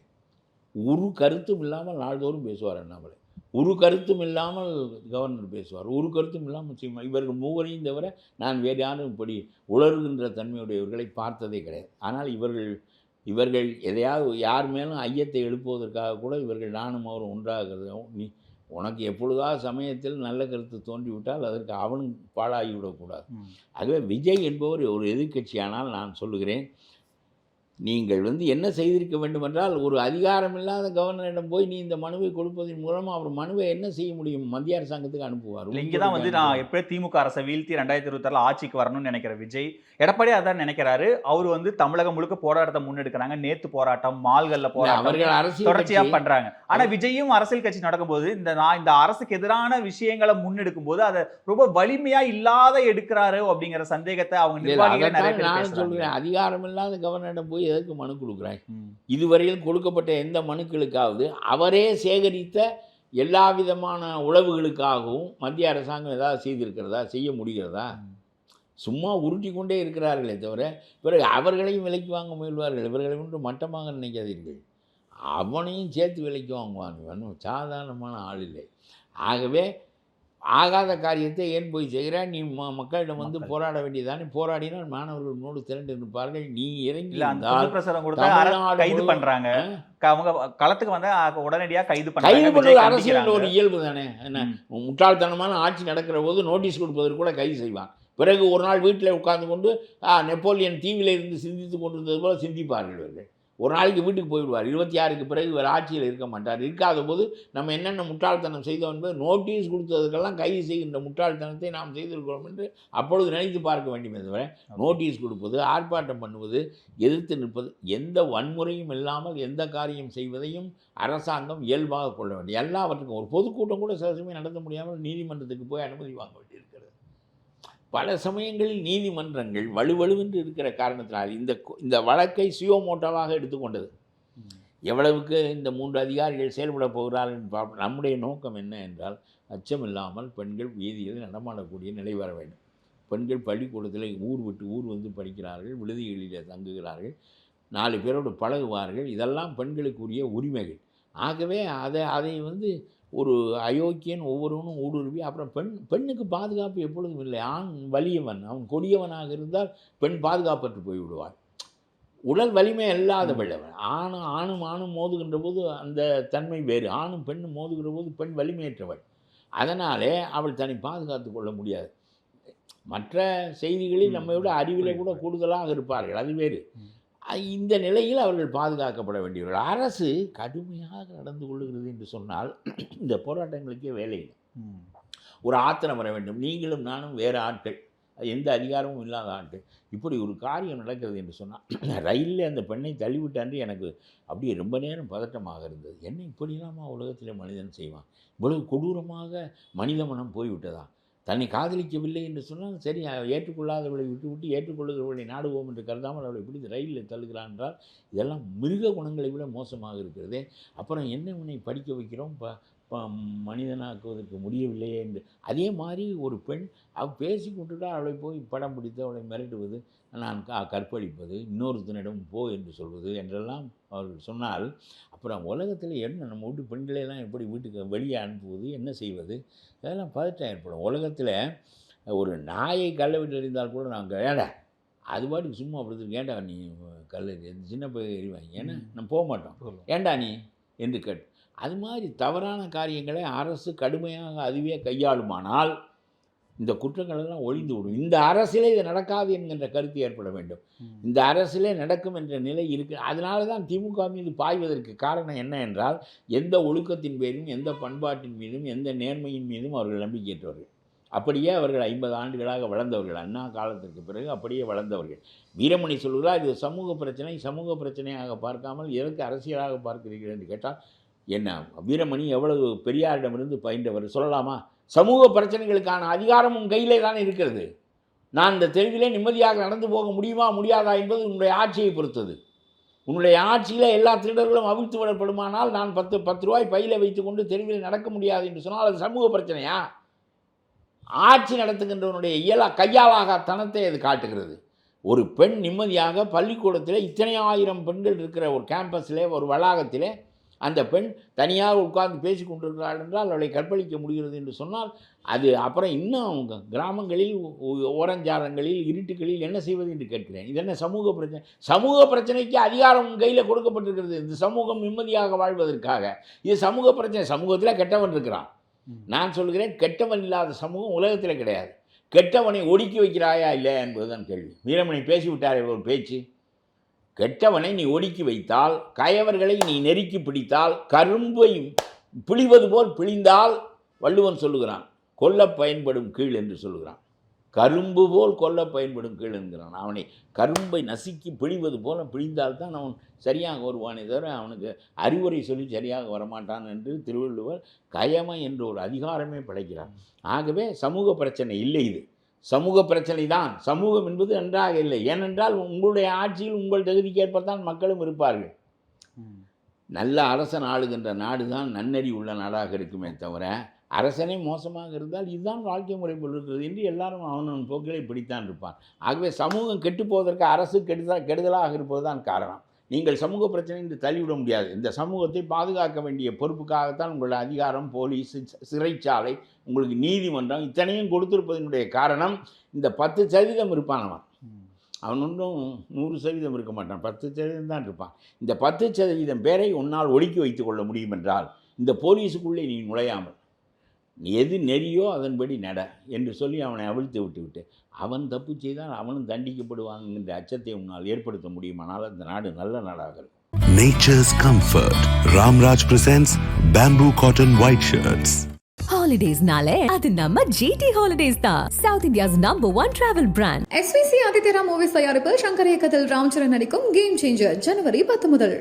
ஒரு கருத்தும் இல்லாமல் நாள்தோறும் பேசுவார் அண்ணாமலை. ஒரு கருத்தும் இல்லாமல் கவர்னர் பேசுவார். ஒரு கருத்தும் இல்லாமல் சீமா இவர்கள் மூவரையும் தவிர நான் வேறு யாரும் இப்படி உளறுகின்ற தன்மையுடையவர்களை பார்த்ததே கிடையாது. ஆனால் இவர்கள் இவர்கள் எதையாவது யார் மேலும் ஐயத்தை எழுப்புவதற்காக கூட இவர்கள் நானும் அவரும் ஒன்றாகிறதும் நீ உனக்கு எப்பொழுதாவது சமயத்தில் நல்ல கருத்து தோன்றிவிட்டால் அதற்கு அவனும் பாழாகிவிடக்கூடாது. ஆகவே விஜய் என்பவர் ஒரு எதிர்க்கட்சியானால் நான் சொல்லுகிறேன் நீங்கள் வந்து என்ன செய்திருக்க வேண்டுமென்றால் ஒரு அதிகாரமில்லாத கவர்னரிடம் போய் நீ இந்த மனுவை கொடுப்பதன் மூலம் அவர் மனுவை என்ன செய்ய முடியும்? மத்திய அரசாங்கத்துக்கு அனுப்புவார். இங்க தான் வந்து நான் எப்படியே திமுக அரசை வீழ்த்தி ரெண்டாயிரத்தி இருபத்தாறுல ஆட்சிக்கு வரணும்னு நினைக்கிற விஜய் எடப்பாடி அதான் நினைக்கிறாரு. அவர் வந்து தமிழகம் முழுக்க போராட்டத்தை முன்னெடுக்கிறாங்க. நேத்து போராட்டம் மால்கள்ல போராட்டம் அவர்கள் அரசியல் தொடர்ச்சியா கட்சி- பண்றாங்க. ஆனா விஜயும் அரசியல் கட்சி நடக்கும்போது இந்த நான் இந்த அரசுக்கு எதிரான விஷயங்களை முன்னெடுக்கும் போது அதை ரொம்ப வலிமையா இல்லாத எடுக்கிறாரு அப்படிங்கிற சந்தேகத்தை அவங்க நிர்வாகிகள் நிறைய சொல்கிறேன் அதிகாரமில்லாத கவர்னரிடம் போய் எதற்கு மனு கொடுக்குறாய். இதுவரையில் கொடுக்கப்பட்ட எந்த மனுக்களுக்காவது அவரே சேகரித்த எல்லா விதமான உளவுகளுக்காகவும் மத்திய அரசாங்கம் ஏதாவது செய்திருக்கிறதா செய்ய முடிகிறதா? சும்மா உருட்டி கொண்டே இருக்கிறார்களே தவிர பிறகு அவர்களையும் விலைக்கு வாங்க முயல்வார்கள். இவர்களை ஒன்று மட்டமாக நினைக்காதீர்கள். அவனையும் சேர்த்து விலைக்கு வாங்குவாங்க இவனும் சாதாரணமான ஆள் இல்லை. ஆகவே ஆகாத காரியத்தை ஏன் போய் செய்கிறாய் நீ மக்களிடம் வந்து. போராட வேண்டியதானே போராடினால் மாணவர்கள் உன்னோடு திரண்டு இருப்பார்கள். நீ இறங்கி பிரசாரம் கொடுத்தா கைது முழுவதும் பண்றாங்க. ஆ? க- அவங்க களத்துக்கு வந்தா அ- உடனடியா கைது கைது பண்றாங்க பண்ணுவது விஜய் அரசியல். ஒரு இயல்பு தானே. என்ன. முட்டாள்தனமான ஆட்சி நடக்கிற போது நோட்டீஸ் கொடுப்பதற்கு கூட கைது செய்வான். பிறகு ஒரு நாள் வீட்டில் உட்கார்ந்து கொண்டு நெப்போலியன் தீவில இருந்து சிந்தித்து கொண்டிருந்தது போல சிந்திப்பார்கள் இவர்கள். ஒரு நாளைக்கு வீட்டுக்கு போயிடுவார். இருபத்தி ஆறுக்கு பிறகு இவர் ஆட்சியில் இருக்க மாட்டார். இருக்காத போது நம்ம என்னென்ன முட்டாள்தனம் செய்தோம் என்பது நோட்டீஸ் கொடுத்ததற்கெல்லாம் கைது செய்கின்ற முட்டாள்தனத்தை நாம் செய்திருக்கிறோம் என்று அப்பொழுது நினைத்து பார்க்க வேண்டுமே தவிர நோட்டீஸ் கொடுப்பது ஆர்ப்பாட்டம் பண்ணுவது எதிர்த்து நிற்பது எந்த வன்முறையும் இல்லாமல் எந்த காரியம் செய்வதையும் அரசாங்கம் இயல்பாக கொள்ள வேண்டும். எல்லாவற்றுக்கும் ஒரு பொதுக்கூட்டம் கூட சில சமயம் நடத்த முடியாமல் நீதிமன்றத்துக்கு போய் அனுமதி வாங்க பல சமயங்களில் நீதிமன்றங்கள் வலுவலுவென்று இருக்கிற காரணத்தினால் இந்த இந்த வழக்கை சுயோமோட்டோவாக எடுத்துக்கொண்டது. எவ்வளவுக்கு இந்த மூன்று அதிகாரிகள் செயல்பட போகிறார்கள் பார்ப்போம் நம்முடைய நோக்கம் என்ன என்றால் அச்சமில்லாமல் பெண்கள் வீதியில் நடமாடக்கூடிய நிலை வர வேண்டும். பெண்கள் பள்ளிக்கூடத்தில் ஊர் விட்டு ஊர் வந்து படிக்கிறார்கள் விடுதிகளிலே தங்குகிறார்கள் நாலு பேரோடு பழகுவார்கள். இதெல்லாம் பெண்களுக்குரிய உரிமைகள். ஆகவே அதை அதை வந்து ஒரு அயோக்கியன் ஒவ்வொருவனும் ஊடுருவி அப்புறம் பெண் பெண்ணுக்கு பாதுகாப்பு எப்பொழுதும் இல்லை. ஆண் வலியவன் அவன் கொடியவனாக இருந்தால் பெண் பாதுகாப்பற்று போய்விடுவாள். உடல் வலிமை இல்லாதவள் அவள் ஆணும் ஆணும் ஆணும் மோதுகின்ற போது அந்த தன்மை வேறு. ஆணும் பெண்ணும் மோதுகிற போது பெண் வலிமையற்றவள். அதனாலே அவள் தன்னை பாதுகாத்து கொள்ள முடியாது. மற்ற செய்திகளில் நம்மை விட அறிவிலே கூட கூடுதலாக இருப்பார்கள். அது வேறு. இந்த நிலையில் அவர்கள் பாதுகாக்கப்பட வேண்டியவர்கள். அரசு கடுமையாக நடந்து கொள்ளுகிறது என்று சொன்னால் இந்த போராட்டங்களுக்கே வேலை இல்லை. ஒரு ஆத்திரம் வர வேண்டும். நீங்களும் நானும் வேறு ஆட்கள். எந்த அதிகாரமும் இல்லாத ஆட்கள். இப்படி ஒரு காரியம் நடக்கிறது என்று சொன்னால் ரயிலில் அந்த பெண்ணை தள்ளிவிட்டாண்டு எனக்கு அப்படியே ரொம்ப நேரம் பதட்டமாக இருந்தது. என்ன இப்படிலாமா உலகத்தில் மனிதன் செய்வான்? இவ்வளவு கொடூரமாக மனித மனம் போய்விட்டதா? தன்னை காதலிக்கவில்லை என்று சொன்னால் சரி அவ ஏற்றுக்கொள்ளாதவளை விட்டு விட்டு ஏற்றுக்கொள்ளுகிறவளை நாடுவோம் என்று கருதாமல் அவளை பிடித்து ரயிலில் தள்ளுகிறான் என்றால் இதெல்லாம் மிருக குணங்களை விட மோசமாக இருக்கிறதே. அப்புறம் என்ன உன்னை படிக்க வைக்கிறோம்? ப மனிதனாக்குவதற்கு முடியவில்லையே என்று. அதே மாதிரி ஒரு பெண் அவள் பேசி கொண்டுட்டா அவளை போய் படம் பிடித்து அவளை மிரட்டுவது நான் க கற்பழிப்பது இன்னொருத்தனிடம் போ என்று சொல்வது என்றெல்லாம் அவர்கள் சொன்னால் அப்புறம் உலகத்தில் என்ன நம்ம வீட்டு பெண்களையெல்லாம் எப்படி வீட்டுக்கு வெளியே அனுப்புவது என்ன செய்வது? அதெல்லாம் பதட்டம் ஏற்படும். உலகத்தில் ஒரு நாயை கல்லை விட்டு எறிந்தால் கூட நாங்கள் ஏடா அது பாட்டுக்கு சும்மா அப்படி ஏண்டா நீ கல் சின்ன போய் எறிவாங்க. ஏன்னா நம்ம போக மாட்டோம். ஏண்டா நீ? என்று கேட்டு அது மாதிரி தவறான காரியங்களை அரசு கடுமையாக அதுவே கையாளுமானால் இந்த குற்றங்கள் எல்லாம் ஒழிந்து விடும். இந்த அரசிலே இது நடக்காது என்கின்ற கருத்து ஏற்பட வேண்டும். இந்த அரசிலே நடக்கும் என்ற நிலை இருக்கு. அதனால தான் திமுக மீது பாய்வதற்கு காரணம் என்ன என்றால் எந்த ஒழுக்கத்தின் பேரும் எந்த பண்பாட்டின் மீதும் எந்த நேர்மையின் மீதும் அவர்கள் நம்பிக்கையற்றவர்கள். அப்படியே அவர்கள் ஐம்பது ஆண்டுகளாக வளர்ந்தவர்கள். அண்ணா காலத்திற்கு பிறகு அப்படியே வளர்ந்தவர்கள். வீரமணி சொல்கிறார் இது சமூக பிரச்சனை சமூக பிரச்சனையாக பார்க்காமல் எதற்கு அரசியலாக பார்க்கிறீர்கள் என்று கேட்டால் என்ன வீரமணி எவ்வளவு பெரியாரிடமிருந்து பயின்றவர் சொல்லலாமா? சமூக பிரச்சனைகளுக்கான அதிகாரம் உன் கையிலே தான் இருக்கிறது. நான் இந்த தெருவிலே நிம்மதியாக நடந்து போக முடியுமா முடியாதா என்பது உன்னுடைய ஆட்சியை பொறுத்தது. உன்னுடைய ஆட்சியில் எல்லா திருடர்களும் அவிழ்த்து விடப்படுமானால் நான் பத்து பத்து ரூபாய் பையில வைத்துக்கொண்டு தெருவில் நடக்க முடியாது என்று சொன்னால் அது சமூக பிரச்சனையா? ஆட்சி நடத்துகின்றவனுடைய இயலா கையாளாக தனத்தை அது காட்டுகிறது. ஒரு பெண் நிம்மதியாக பள்ளிக்கூடத்தில் இத்தனை ஆயிரம் பெண்கள் இருக்கிற ஒரு கேம்பஸில் ஒரு வளாகத்திலே அந்த பெண் தனியாக உட்கார்ந்து பேசி கொண்டிருக்கிறாள் என்றால் அவளை கற்பழிக்க முடிகிறது என்று சொன்னால் அது அப்புறம் இன்னும் அவங்க கிராமங்களில் ஓரஞ்சாரங்களில் இருட்டுகளில் என்ன செய்வது என்று கேட்கிறேன். இது என்ன சமூக பிரச்சனை? சமூக பிரச்சனைக்கு அதிகாரம் கையில் கொடுக்கப்பட்டிருக்கிறது. இந்த சமூகம் நிம்மதியாக வாழ்வதற்காக. இது சமூக பிரச்சனை. சமூகத்தில் கெட்டவன் இருக்கிறான். நான் சொல்கிறேன் கெட்டவன் இல்லாத சமூகம் உலகத்தில் கிடையாது. கெட்டவனை ஒடுக்கி வைக்கிறாயா இல்லையா என்பதுதான் கேள்வி. வீரமணி பேசிவிட்டாரே ஒரு பேச்சு. கெட்டவனை நீ ஒடுக்கி வைத்தால் கயவர்களை நீ நெருக்கி பிடித்தால் கரும்பை பிழிவது போல் பிழிந்தால் வள்ளுவன் சொல்லுகிறான் கொல்ல பயன்படும் கீழ் என்று சொல்லுகிறான். கரும்பு போல் கொல்ல பயன்படும் கீழ் என்கிறான். அவனை கரும்பை நசுக்கி பிழிவது போல பிழிந்தால்தான் அவன் சரியாக வருவானே தவிர அவனுக்கு அறிவுரை சொல்லி சரியாக வரமாட்டான் என்று திருவள்ளுவர் கயமை என்ற ஒரு அதிகாரமே படைக்கிறான் ஆகவே சமூக பிரச்சனை இல்லை இது. சமூக பிரச்சனை தான் சமூகம் என்பது நன்றாக இல்லை. ஏனென்றால் உங்களுடைய ஆட்சியில் உங்கள் தகுதிக்கு ஏற்பத்தான் மக்களும் இருப்பார்கள். நல்ல அரசன் ஆளுகின்ற நாடு தான் நன்னறி உள்ள நாடாக இருக்குமே தவிர அரசனே மோசமாக இருந்தால் இதுதான் வாழ்க்கை முறை இருக்கிறது என்று எல்லாரும் அவனவன் போக்கிலே பிடித்தான் இருப்பான். ஆகவே சமூகம் கெட்டு போவதற்கு அரசு கெடுதல் கெடுதலாக இருப்பதுதான் காரணம். நீங்கள் சமூக பிரச்சனை என்று தள்ளிவிட முடியாது. இந்த சமூகத்தை பாதுகாக்க வேண்டிய பொறுப்புக்காகத்தான் உங்களுடைய அதிகாரம் போலீஸ் சிறைச்சாலை உங்களுக்கு நீதிமன்றம் இத்தனையும் கொடுத்திருப்பதனுடைய காரணம் இந்த பத்து சதவீதம் இருப்பான் அவன். அவன் ஒன்றும் நூறு சதவீதம் இருக்க மாட்டான். பத்து சதவீதம் தான் இருப்பான். இந்த பத்து சதவீதம் பேரை உன்னால் ஒடுக்கி வைத்துக் கொள்ள முடியும் என்றால் இந்த போலீஸுக்குள்ளே நீ நுழையாமல் எது நெறியோ அதன்படி நட என்று சொல்லி அவனை அவிழ்த்து விட்டுவிட்டு அவன் தப்பு செய்தால் அவனும் தண்டிக்கப்படுவாங்க அச்சத்தை உன்னால் ஏற்படுத்த முடியுமானால் அந்த நாடு நல்ல நாடாக இருக்கும் Nature's comfort. Ramraj presents bamboo cotton white shirts. ஹாலிடேஸ்னாலே அது நம்ம ஜிடி ஹாலிடேஸ் தான் south India's number one travel brand SVC ஆதித்யரா movies தயாரிப்பில் சங்கர் இயக்கத்தில் ராம்சரண் நடிக்கும் கேம் சேஞ்சர் ஜனவரி பத்து முதல்